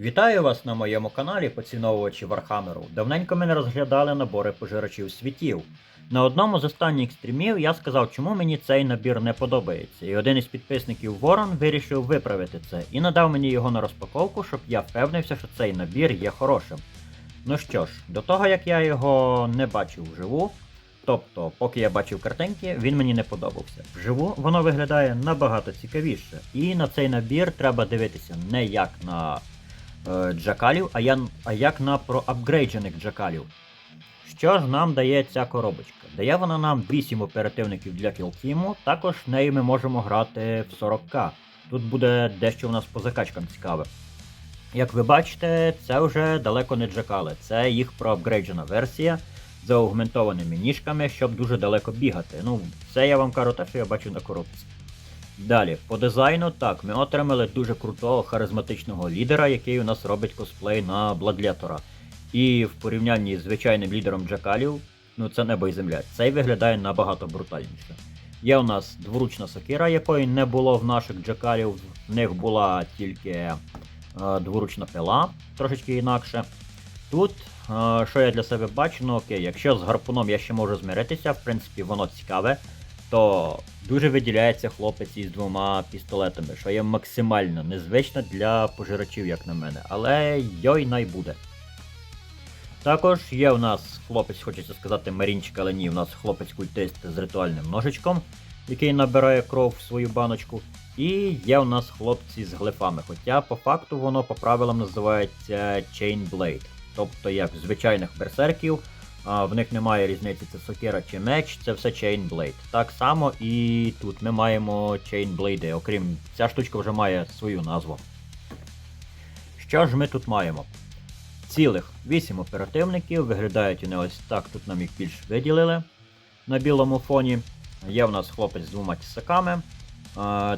Вітаю вас на моєму каналі поціновувачі Вархамеру. Давненько ми не розглядали набори пожирачів світів. На одному з останніх стрімів я сказав, чому мені цей набір не подобається, і один із підписників Ворон вирішив виправити це і надав мені його на розпаковку, щоб я впевнився, що цей набір є хорошим. Ну що ж, до того як я його не бачив вживу, тобто, поки я бачив картинки, він мені не подобався. Вживу воно виглядає набагато цікавіше, і на цей набір треба дивитися не як на джакалів, а, я, а як на проапгрейджених джакалів. Що ж нам дає ця коробочка? Дає вона нам 8 оперативників для кілтіму, також нею ми можемо грати в 40к. Тут буде дещо у нас по закачкам цікаве. Як ви бачите, це вже далеко не джакали, це їх проапгрейджена версія з аугментованими ніжками, щоб дуже далеко бігати. Ну, це я вам кажу те, що я бачу на коробці. Далі, по дизайну, так, ми отримали дуже крутого харизматичного лідера, який у нас робить косплей на Бладлетора. І в порівнянні з звичайним лідером Джакалів, ну це небо і земля, цей виглядає набагато брутальніше. Є у нас дворучна сокира, якої не було в наших джакалів, в них була тільки е, дворучна пила, трошечки інакше. Тут, е, що я для себе бачу, ну окей, якщо з гарпуном я ще можу змиритися, в принципі, воно цікаве, то дуже виділяється хлопець із двома пістолетами, що є максимально незвично для пожирачів, як на мене, але йой най. Також є у нас хлопець, хочеться сказати, Марінчик, але ні, у нас хлопець-культист з ритуальним ножичком, який набирає кров в свою баночку. І є у нас хлопці з глифами, хоча по факту воно по правилам називається Chain Blade. Тобто як звичайних берсерків, в них немає різниці, це сокира чи меч, це все Chain Blade. Так само і тут ми маємо Chain Blade, окрім ця штучка вже має свою назву. Що ж ми тут маємо? Цілих 8 оперативників, виглядають вони ось так, тут нам їх більш виділили на білому фоні. Є у нас хлопець з двома тісаками.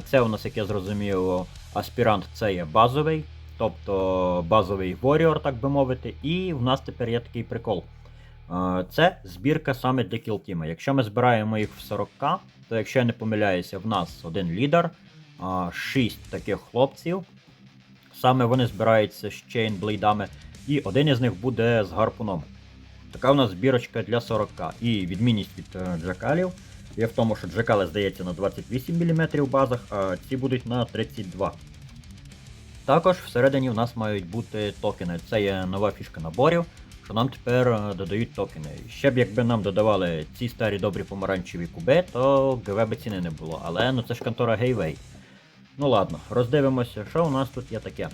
Це у нас, як я зрозумів, аспірант це є базовий, тобто базовий Warrior, так би мовити. І в нас тепер є такий прикол. Це збірка саме для кілтіма. Якщо ми збираємо їх в 40к, то якщо я не помиляюся, в нас один лідер, 6 таких хлопців. Саме вони збираються з чейнблейдами, і один із них буде з гарпуном. Така у нас збірочка для 40к. І відмінність від е, джакалів є в тому, що джакали здається на 28 мм в базах, а ці будуть на 32. Також всередині в нас мають бути токени. Це є нова фішка наборів, що нам тепер е, додають токени. Ще б якби нам додавали ці старі добрі помаранчеві куби, то ГВ би ціни не було. Але ну це ж контора Гейвей. Ну ладно, роздивимося, що у нас тут є таке.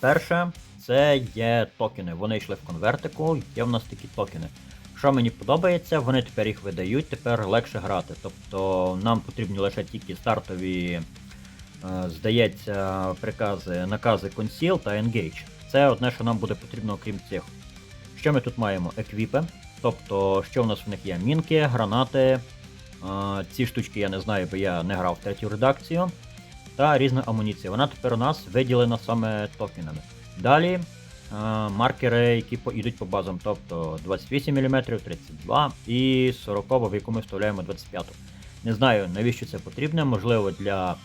Перше, це є токени. Вони йшли в конвертику, є в нас такі токени. Що мені подобається, вони тепер їх видають, тепер легше грати. Тобто нам потрібні лише тільки стартові, е, здається, прикази, накази Conceal та Engage. Це одне, що нам буде потрібно окрім цих. Що ми тут маємо? Еквіпи. Тобто, що в нас в них є? Мінки, гранати. Ці штучки я не знаю, бо я не грав в третю редакцію. Та різна амуніція. Вона тепер у нас виділена саме токенами. Далі маркери, які йдуть по базам, тобто 28 мм, 32 і 40, в яку ми вставляємо 25. Не знаю, навіщо це потрібно, можливо, для е,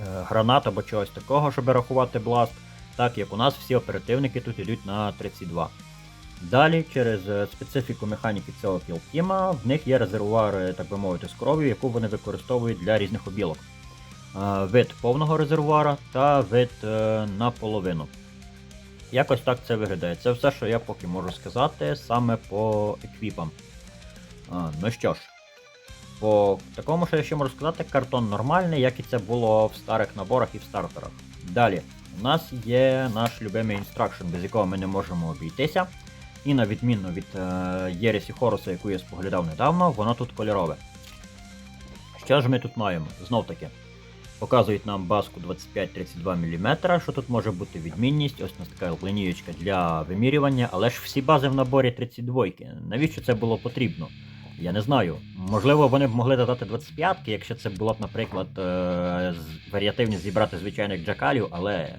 гранат або чогось такого, щоб рахувати бласт, так як у нас всі оперативники тут йдуть на 32. Далі, через е, специфіку механіки цього кілтіма, в них є резервуари, так би мовити, з кров'ю, яку вони використовують для різних обілок. Е, Вид повного резервуара та вид е, наполовину. Якось так це виглядає. Це все, що я поки можу сказати саме по еквіпам. Ну що ж, по такому, що я ще можу сказати, картон нормальний, як і це було в старих наборах і в стартерах. Далі, у нас є наш любимий інстракшн, без якого ми не можемо обійтися. І на відміну від е, Єресі Хоруса, яку я споглядав недавно, воно тут кольорове. Що ж ми тут маємо? Знов таки. Показують нам баску 25-32 мм, що тут може бути відмінність, ось у нас така линієчка для вимірювання, але ж всі бази в наборі 32. Навіщо це було потрібно? Я не знаю. Можливо, вони б могли додати 25, якщо це було б, наприклад, е, варіативність зібрати звичайних джакалів, але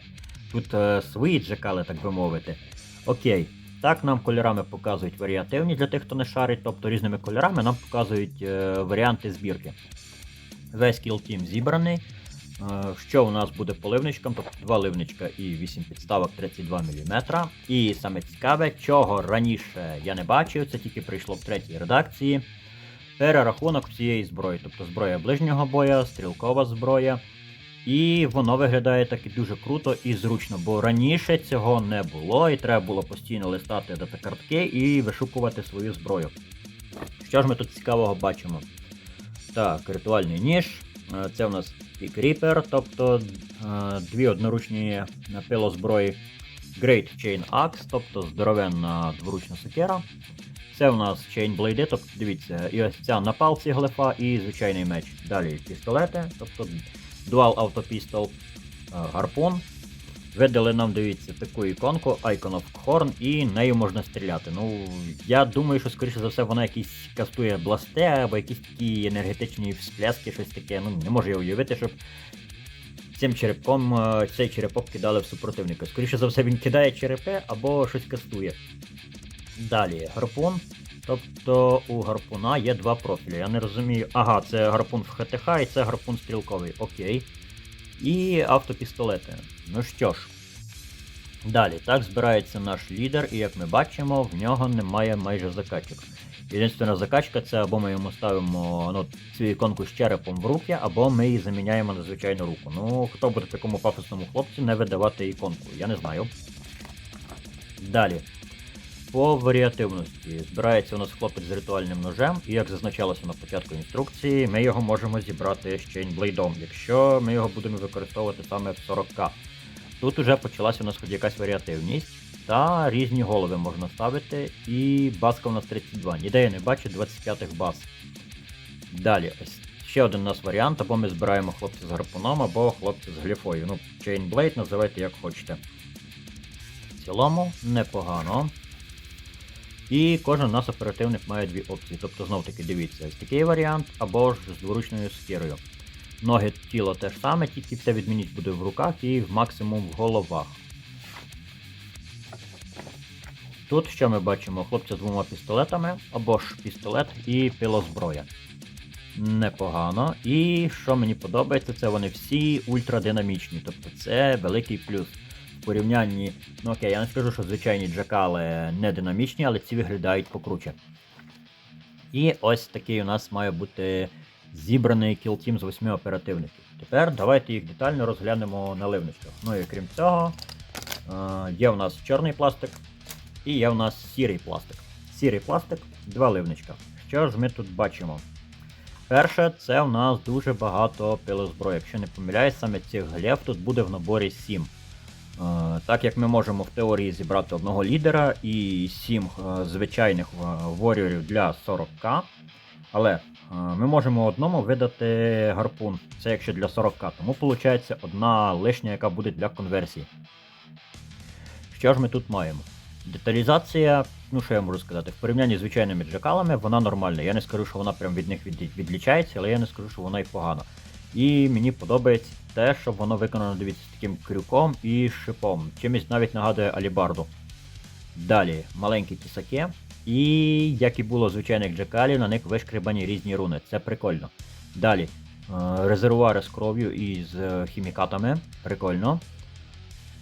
тут е, свої джакали, так би мовити. Окей. Так, нам кольорами показують варіативність для тих, хто не шарить, тобто різними кольорами нам показують е, варіанти збірки. Весь кіл тім зібраний. Е, Що у нас буде по ливничкам? Тобто 2 ливничка і 8 підставок 32 мм. І саме цікаве, чого раніше я не бачив, це тільки прийшло в третій редакції. Перерахунок всієї зброї, тобто зброя ближнього боя, стрілкова зброя. І воно виглядає таки дуже круто і зручно, бо раніше цього не було, і треба було постійно листати датакартки і вишукувати свою зброю. Що ж ми тут цікавого бачимо? Так, ритуальний ніж. Е, Це у нас Peak Creeper, тобто е, дві одноручні пилозброї. Great Chain Axe, тобто здоровенна дворучна сокера. Це у нас Chain Blade, тобто дивіться, і ось ця на палці глифа і звичайний меч. Далі пістолети, тобто Dual Auto Pistol, е, гарпун. Видали нам, дивіться, таку іконку Icon of Horn, і нею можна стріляти. Ну, я думаю, що, скоріше за все, вона якісь кастує бласте або якісь такі енергетичні всплески, щось таке. Ну, не можу я уявити, щоб цим черепком е, цей черепок кидали в супротивника. Скоріше за все, він кидає черепи або щось кастує. Далі, гарпун. Тобто у гарпуна є два профілі. Я не розумію. Ага, це гарпун в ХТХ і це гарпун стрілковий. Окей. І автопістолети. Ну що ж. Далі, так збирається наш лідер, і як ми бачимо, в нього немає майже закачок. Єдинственна закачка це або ми йому ставимо ну, цю іконку з черепом в руки, або ми її заміняємо на звичайну руку. Ну, хто буде такому пафосному хлопцю не видавати іконку, я не знаю. Далі. По варіативності збирається у нас хлопець з ритуальним ножем, і як зазначалося на початку інструкції, ми його можемо зібрати з чейнблейдом, якщо ми його будемо використовувати саме в 40к. Тут уже почалася у нас хоч якась варіативність, та різні голови можна ставити, і баска у нас 32. Ніде я не бачу 25-х баз. Далі, ось ще один у нас варіант, або ми збираємо хлопця з гарпуном, або хлопця з гліфою. Ну, Chainblade називайте як хочете. В цілому непогано. І кожен у нас оперативник має дві опції. Тобто знов таки дивіться, такий варіант, або ж з дворучною скірою. Ноги тіло те ж саме, тільки вся відмінність буде в руках і в максимум в головах. Тут що ми бачимо? Хлопця з двома пістолетами, або ж пістолет і пилозброя. Непогано. І що мені подобається, це вони всі ультрадинамічні. Тобто це великий плюс. В порівнянні, ну окей, я не скажу, що звичайні джакали не динамічні, але ці виглядають покруче. І ось такий у нас має бути зібраний кілтім з восьми оперативників. Тепер давайте їх детально розглянемо на ливничках. Ну і крім цього, е, є у нас чорний пластик і є у нас сірий пластик. Сірий пластик, два ливничка. Що ж ми тут бачимо? Перше, це у нас дуже багато пилозброї. Якщо не помиляюсь, саме цих глев тут буде в наборі 7. Е, Так як ми можемо в теорії зібрати одного лідера і 7 е, звичайних е, воріорів для 40к. Але ми можемо одному видати гарпун. Це якщо для 40к. Тому виходить одна лишня, яка буде для конверсії. Що ж ми тут маємо? Деталізація, ну що я можу сказати, в порівнянні з звичайними джакалами вона нормальна. Я не скажу, що вона прям від них відлічається, але я не скажу, що вона і погана. І мені подобається те, що воно виконано, дивіться, таким крюком і шипом. Чимось навіть нагадує алібарду. Далі маленькі тісаки. І як і було звичайних джакалів, на них вишкребані різні руни. Це прикольно. Далі. е, Резервуари з кров'ю і з е, хімікатами. Прикольно.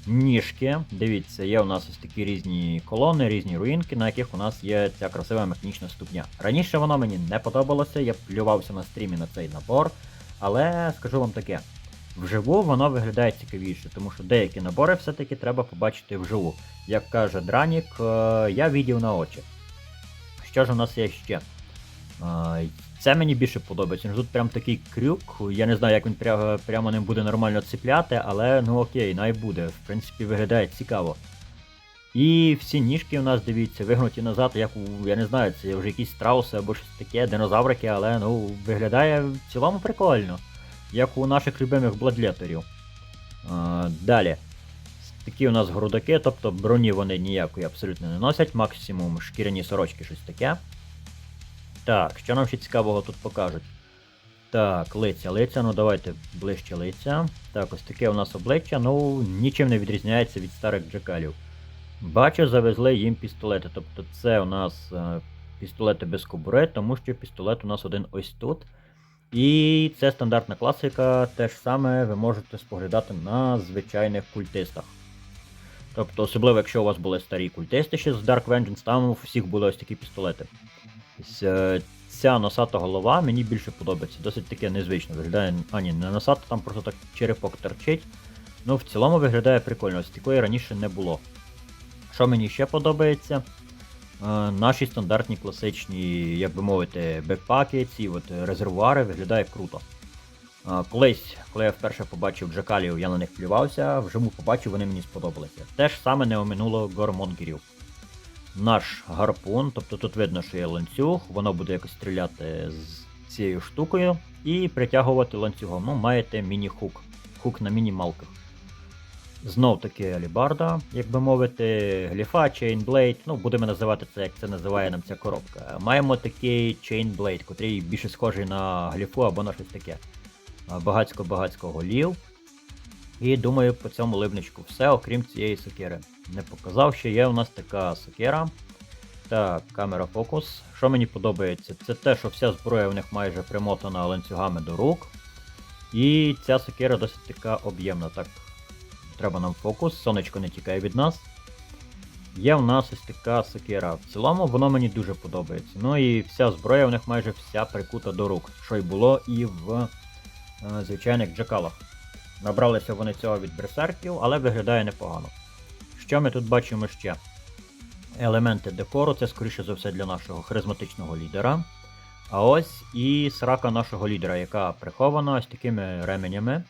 Ніжки. Дивіться, є у нас ось такі різні колони, різні руїнки, на яких у нас є ця красива механічна ступня. Раніше воно мені не подобалося, я плювався на стрімі на цей набор. Але скажу вам таке, вживу воно виглядає цікавіше, тому що деякі набори все-таки треба побачити вживу. Як каже Дранік, е, я відів на очі. Що ж у нас є ще? Е, Це мені більше подобається. Тут прям такий крюк. Я не знаю, як він пря- прямо ним буде нормально цепляти, але ну окей, най буде. В принципі, виглядає цікаво. І всі ніжки у нас, дивіться, вигнуті назад, як у, я не знаю, це вже якісь страуси або щось таке, динозаврики, але ну, виглядає в цілому прикольно. Як у наших любимих бладлетерів. Далі. Такі у нас грудаки, тобто броні вони ніякої абсолютно не носять, максимум шкіряні сорочки, щось таке. Так, що нам ще цікавого тут покажуть? Так, лиця, лиця, ну давайте ближче лиця. Так, ось таке у нас обличчя, ну нічим не відрізняється від старих джекалів. Бачу, завезли їм пістолети. Тобто це у нас е, пістолети без кобури, тому що пістолет у нас один ось тут. І це стандартна класика, те ж саме ви можете споглядати на звичайних культистах. Тобто, особливо, якщо у вас були старі культисти ще з Dark Vengeance, там у всіх були ось такі пістолети. Е, Ця носата голова мені більше подобається, досить таке незвично виглядає. А ні, не носата, там просто так черепок торчить. Ну, в цілому виглядає прикольно, ось такої раніше не було. Що мені ще подобається? Е, Наші стандартні класичні, як би мовити, бекпаки, ці от резервуари виглядає круто. Е, Колись, коли я вперше побачив джакалів, я на них плювався, вживу побачив, вони мені сподобалися. Те ж саме не оминуло гормонгерів. Наш гарпун, тобто тут видно, що є ланцюг, воно буде якось стріляти з цією штукою і притягувати ланцюгом. Ну, маєте міні-хук. Хук на мінімалках. Знов таки алібарда, як би мовити, гліфа, чейнблейд, ну будемо називати це, як це називає нам ця коробка. Маємо такий чейнблейд, котрий більше схожий на гліфу або на щось таке. Багацько-багацько голів. І думаю, по цьому ливничку все, окрім цієї сокири. Не показав, що є у нас така сокира. Так, камера фокус. Що мені подобається, це те, що вся зброя в них майже примотана ланцюгами до рук. І ця сокира досить така об'ємна. Так, треба нам фокус, сонечко не тікає від нас. Є в нас ось така сокира. В цілому воно мені дуже подобається. Ну і вся зброя в них майже вся прикута до рук, що й було і в е, звичайних джакалах. Набралися вони цього від берсерків, але виглядає непогано. Що ми тут бачимо ще? Елементи декору, це скоріше за все для нашого харизматичного лідера. А ось і срака нашого лідера, яка прихована ось такими ременями.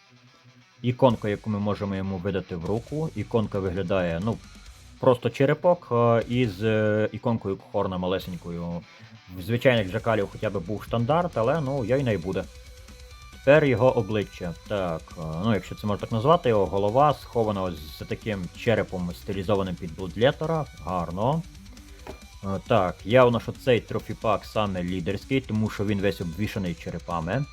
Іконка, яку ми можемо йому видати в руку. Іконка виглядає, ну, просто черепок е, із е, іконкою Хорна малесенькою. В звичайних джакалів хоча б був стандарт, але ну, йой не буде. Тепер його обличчя. Так, е, ну якщо це можна так назвати, його голова схована ось за таким черепом стилізованим під Блудлетера. Гарно. Так, явно, що цей трофіпак саме лідерський, тому що він весь обвішаний черепами.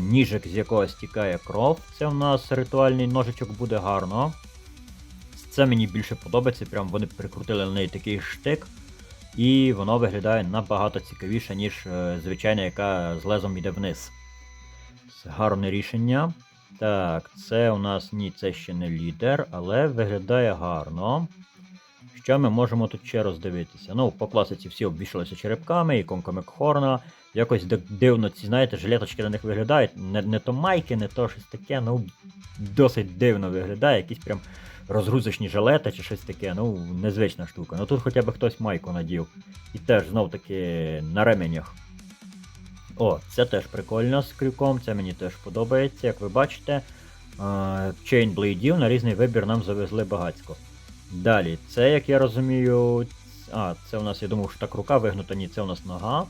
Ніжик, з якого стікає кров. Це в нас ритуальний ножичок буде гарно. Це мені більше подобається, прям вони прикрутили на неї такий штик. І воно виглядає набагато цікавіше, ніж е, звичайна, яка з лезом йде вниз. Це гарне рішення. Так, це у нас ні, це ще не лідер, але виглядає гарно. Що ми можемо тут ще роздивитися? Ну, по класиці всі обвішалися черепками, іконками Кхорна. Якось ди- дивно ці, знаєте, жилеточки на них виглядають. Не, не то майки, не то щось таке, ну досить дивно виглядає, якісь прям розгрузочні жилети чи щось таке, ну, незвична штука. Ну тут хоча б хтось майку надів. І теж знов таки на ременях. О, це теж прикольно з крюком, це мені теж подобається. Як ви бачите, чейнблейдів на різний вибір нам завезли багацько. Далі, це, як я розумію. А, це у нас, я думав, що так рука вигнута, ні, це у нас нога.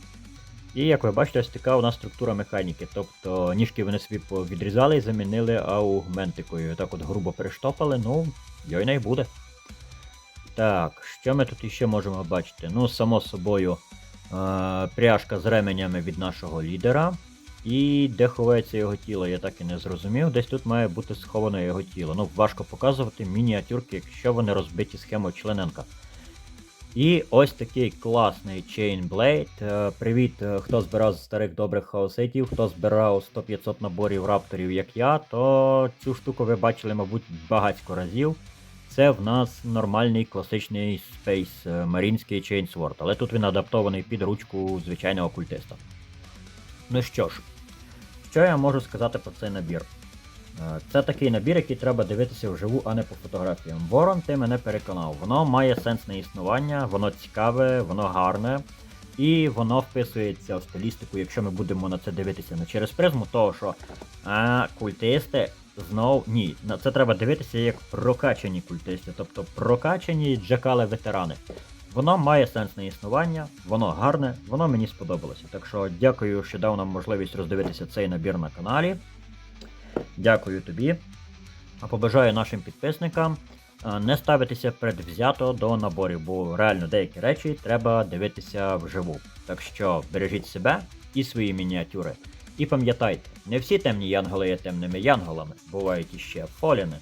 І як ви бачите, ось така у нас структура механіки. Тобто ніжки вони собі відрізали і замінили аугментикою. Так от грубо перештопали, ну, йой не буде. Так, що ми тут іще можемо бачити? Ну, само собою, е, пряжка з ременями від нашого лідера. І де ховається його тіло, я так і не зрозумів. Десь тут має бути сховане його тіло. Ну, важко показувати мініатюрки, якщо вони розбиті схемою члененка. І ось такий класний Chainblade. Е, Привіт, е, хто збирав з старих добрих хаоситів, хто збирав 100-500 наборів рапторів, як я, то цю штуку ви бачили, мабуть, багатько разів. Це в нас нормальний класичний Space е, Марінський Chainsword, але тут він адаптований під ручку звичайного культиста. Ну що ж, що я можу сказати про цей набір? Е, Це такий набір, який треба дивитися вживу, а не по фотографіям. Ворон, ти мене переконав. Воно має сенсне існування, воно цікаве, воно гарне, і воно вписується в стилістику, якщо ми будемо на це дивитися не через призму, того що а, культисти знов ні. На це треба дивитися як прокачані культисти, тобто прокачані джакали-ветерани. Воно має сенсне існування, воно гарне, воно мені сподобалося. Так що дякую, що дав нам можливість роздивитися цей набір на каналі. Дякую тобі. А побажаю нашим підписникам е, не ставитися предвзято до наборів, бо реально деякі речі треба дивитися вживу. Так що бережіть себе і свої мініатюри. І пам'ятайте, не всі темні янголи є темними янголами, бувають іще фоліни.